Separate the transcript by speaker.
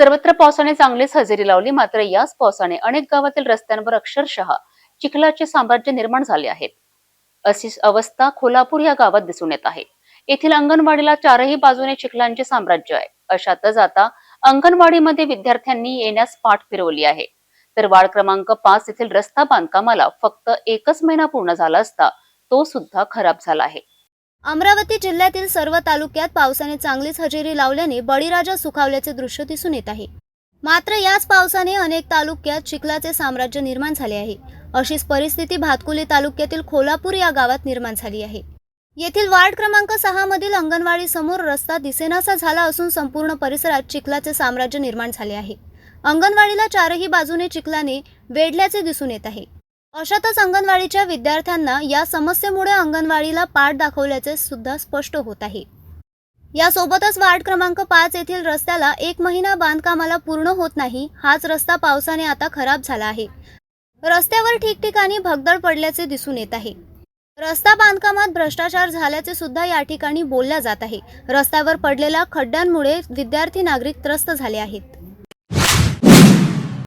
Speaker 1: सर्वत्र पावसाने चांगलीच हजेरी लावली मात्र याच पावसाने अनेक गावातील रस्त्यांवर अक्षरशः चिखलाचे साम्राज्य निर्माण झाले आहेत. अशीच अवस्था खोलापूर या गावात दिसून येत आहे. येथील अंगणवाडीला चारही बाजूने चिखलांचे साम्राज्य आहे. अशातच आता अंगणवाडीमध्ये विद्यार्थ्यांनी येण्यास पाठ फिरवली आहे. तर वार्ड क्रमांक पाच येथील रस्ता बांधकामाला फक्त एकच महिना पूर्ण झाला असता तो सुद्धा खराब झाला आहे.
Speaker 2: अमरावती जिल्ह्यातील सर्व तालुक्यात पावसाने चांगलीच हजेरी लावल्याने बळीराजा सुखावल्याचे दृश्य दिसून येत आहे. मात्र याच पावसाने अनेक तालुक्यात चिखलाचे साम्राज्य निर्माण झाले आहे. अशीच परिस्थिती भातकुली तालुक्यातील खोलापूर या गावात निर्माण झाली आहे. येथील वार्ड क्रमांक सहा मधील अंगणवाडी समोर रस्ता दिसेनासा झाला असून संपूर्ण परिसरात चिखलाचे साम्राज्य निर्माण झाले आहे. अंगणवाडीला चारही बाजूने चिखलाने वेढल्याचे दिसून येत आहे. अशातच अंगणवाडीच्या विद्यार्थ्यांना या समस्येमुळे अंगणवाडीला पाठ दाखवल्याचे सुद्धा स्पष्ट होत आहे. यासोबतच वार्ड क्रमांक पाच येथील रस्त्याला एक महिना बांधकामाला पूर्ण होत नाही हाच रस्ता पावसाने आता खराब झाला आहे. रस्त्यावर ठिकठिकाणी भगदड पडल्याचे दिसून येत आहे. रस्ता बांधकामात भ्रष्टाचार झाल्याचे सुद्धा या ठिकाणी बोलल्या जात आहे. रस्त्यावर पडलेल्या खड्ड्यांमुळे विद्यार्थी नागरिक त्रस्त झाले आहेत.